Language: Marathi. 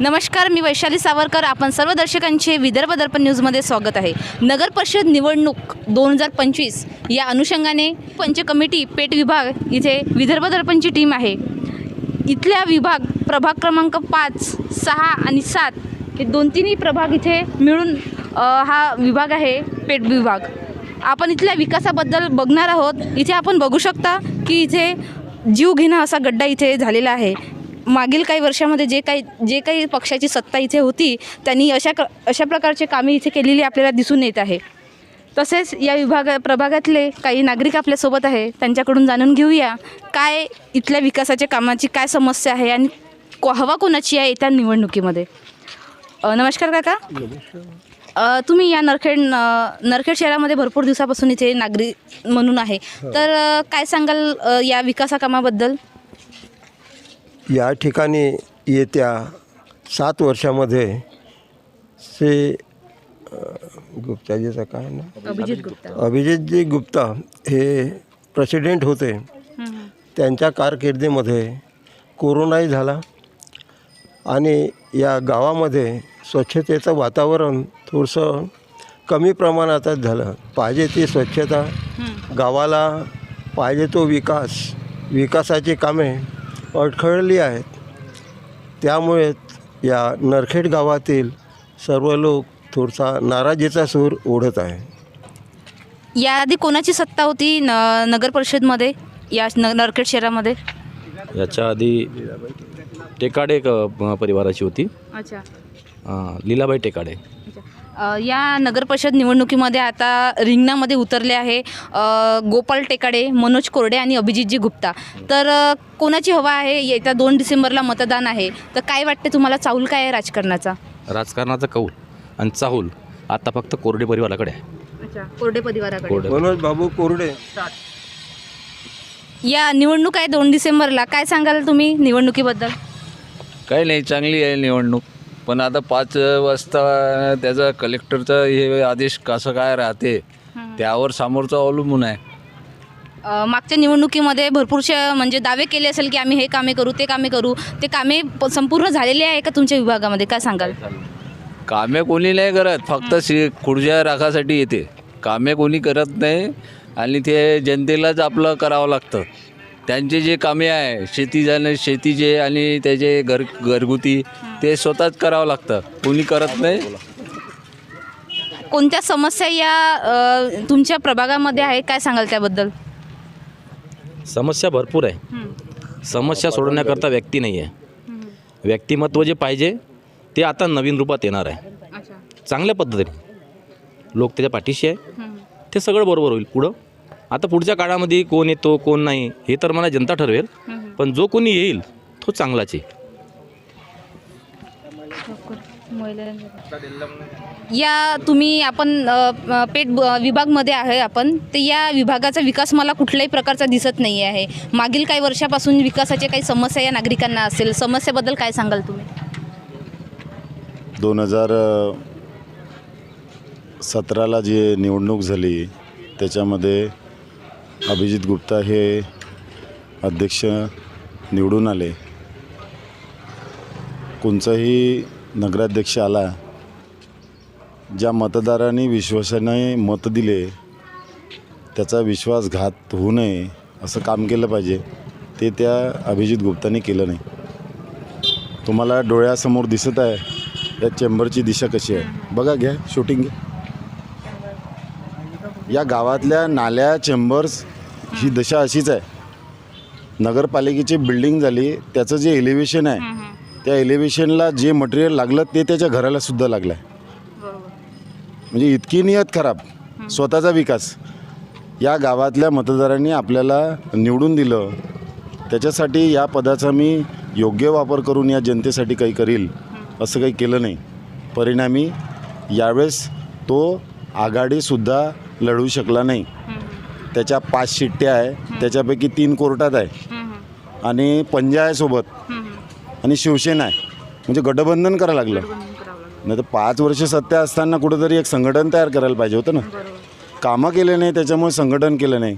नमस्कार मी वैशाली सावरकर. आपण सर्व दर्शकांचे विदर्भ दर्पण न्यूजमध्ये स्वागत आहे. नगर परिषद निवडणूक दोन हजार पंचवीस या अनुषंगाने पंच कमिटी पेट विभाग इथे विदर्भ दर्पणची टीम आहे. इथल्या विभाग प्रभाग क्रमांक पाच सहा आणि सात हे दोन तिन्ही प्रभाग इथे मिळून हा विभाग आहे पेट विभाग. आपण इथल्या विकासाबद्दल बघणार आहोत. इथे आपण बघू शकता की इथे जीव घेणं असा गड्डा इथे झालेला आहे. मागील काही वर्षामध्ये जे काही जे काही पक्षाची सत्ता इथे होती त्यांनी अशा क अशा प्रकारचे कामे इथे केलेली आपल्याला दिसून येत आहे. तसेच या विभागा प्रभागातले काही नागरिक आपल्यासोबत आहे त्यांच्याकडून जाणून घेऊया काय इथल्या विकासाच्या कामाची काय समस्या आहे आणि को हवा कोणाची आहे येत्या निवडणुकीमध्ये? नमस्कार काका. तुम्ही या नरखेड न- नरखेड शहरामध्ये भरपूर दिवसापासून इथे नागरिक म्हणून आहे. तर काय सांगाल या विकासा कामाबद्दल या ठिकाणी येत्या सात वर्षामध्ये श्री गुप्ताजीचं काय ना अभिजित गुप्ता. अभिजितजी गुप्ता हे प्रेसिडेंट होते. त्यांच्या कारकिर्दीमध्ये कोरोनाही झाला आणि या गावामध्ये स्वच्छतेचं वातावरण थोडंसं कमी प्रमाणातच झालं. पाहिजे ती स्वच्छता. गावाला पाहिजे तो विकास. विकासाची कामे अडखळली आहेत. त्यामुळे या नरखेड गावातील सर्व लोक थोडासा नाराजीचा सूर ओढत आहे. याआधी कोणाची सत्ता होती न नगर परिषदमध्ये? या न नरखेड शहरामध्ये? याच्या आधी टेकाडे क- परिवाराची होती. अच्छा. लीलाबाई टेकाडे. या नगर परिषद निवडणुकीमध्ये आता रिंगणामध्ये उतरले आहे गोपाल टेकाडे मनोज कोरडे आणि अभिजितजी गुप्ता. तर कोणाची हवा आहे? येत्या दोन डिसेंबरला मतदान आहे. तर काय वाटते तुम्हाला? चाऊल काय आहे राजकारणाचा? राजकारणाचा कौल आणि चाहूल आता फक्त कोरडे परिवाराकडे आहे. अच्छा कोरडे परिवाराकडे. कोरडे मनोज बाबू कोरडे. या निवडणूक आहे दोन डिसेंबरला. काय सांगाल तुम्ही निवडणुकीबद्दल? काही नाही चांगली आहे निवडणूक. पण आता पाच वाजता त्याचा कलेक्टरचा हे आदेश कसं काय राहते त्यावर समोरचं अवलंबून आहे. अ, मागच्या निवडणुकीमध्ये भरपूरशे म्हणजे दावे केले असेल की आम्ही हे कामे करू ते कामे करू ते कामे प- संपूर्ण झालेले आहे का तुमच्या विभागामध्ये? काय सांगाल? कामे कोणी नाही करत फक्त शि खुर्च्या राखासाठी येते. कामे कोणी करत नाही आणि ते जनतेलाच आपलं करावं लागतं. त्यांचे जे कामे आहे शेती जाणं शेतीचे आणि त्याचे घर घरगुती ते स्वतःच करावं लागतं. कोणी करत नाही. कोणत्या समस्या या अ, तुमच्या प्रभागामध्ये आहे काय सांगाल त्याबद्दल? समस्या भरपूर आहे. समस्या सोडवण्याकरता व्यक्ती नाही आहे व्यक्तिमत्व जे पाहिजे ते आता नवीन रूपात येणार आहे. चांगल्या पद्धतीने. लोक त्याच्या पाठीशी आहे. ते सगळं बरोबर होईल. पुढं आता पुढच्या काळामध्ये कोण येतो कोण नाही हे तर मला जनता ठरवेल. पण जो कोणी येईल तो चांगलाच आहे. या तुम्ही आपण अ, अ, पेट ब- विभागमध्ये आहे आपण तर या विभागाचा विकास मला कुठल्याही प्रकारचा दिसत नाही आहे. मागील काही वर्षापासून विकासाच्या काही समस्या या नागरिकांना असेल समस्याबद्दल काय सांगाल तुम्ही? दोन हजार सतराला जी निवडणूक झाली त्याच्यामध्ये अभिजित गुप्ता हे अध्यक्ष निवडून आले. कोणचाही नगराध्यक्ष आला ज्या मतदारांनी विश्वासाने मत दिले त्याचा विश्वासघात होऊ नये असं काम केलं पाहिजे ते त्या अभिजित गुप्ताने केलं नाही. तुम्हाला डोळ्यासमोर दिसत आहे या चेंबरची दिशा कशी आहे? बघा घ्या शूटिंग घ्या. या गावातल्या नाल्या चेंबर्स ही दशा अशीच आहे. नगरपालिकेची बिल्डिंग झाली त्याचं जे एलिव्हेशन आहे त्या एलिव्हेशनला जे मटेरियल लागलं ते त्याच्या घराला सुद्धा लागलं आहे म्हणजे इतकी नियत खराब स्वतःचा विकास. या गावातल्या मतदारांनी आपल्याला निवडून दिलं त्याच्यासाठी या पदाचा मी योग्य वापर करून या जनतेसाठी काही करील असं काही केलं नाही. परिणामी यावेळेस तो आघाडीसुद्धा लढू शकला नाही. त्याच्या पाच शिट्ट्या आहे. त्याच्यापैकी तीन कोर्टात आहे. आणि पंजा आहे सोबत. आणि शिवसेना आहे. म्हणजे गठबंधन करायला लागलं. नाही तर पाच वर्ष सत्ता असताना कुठंतरी एक संघटन तयार करायला पाहिजे होतं ना. कामं केले नाही त्याच्यामुळे संघटन केलं नाही.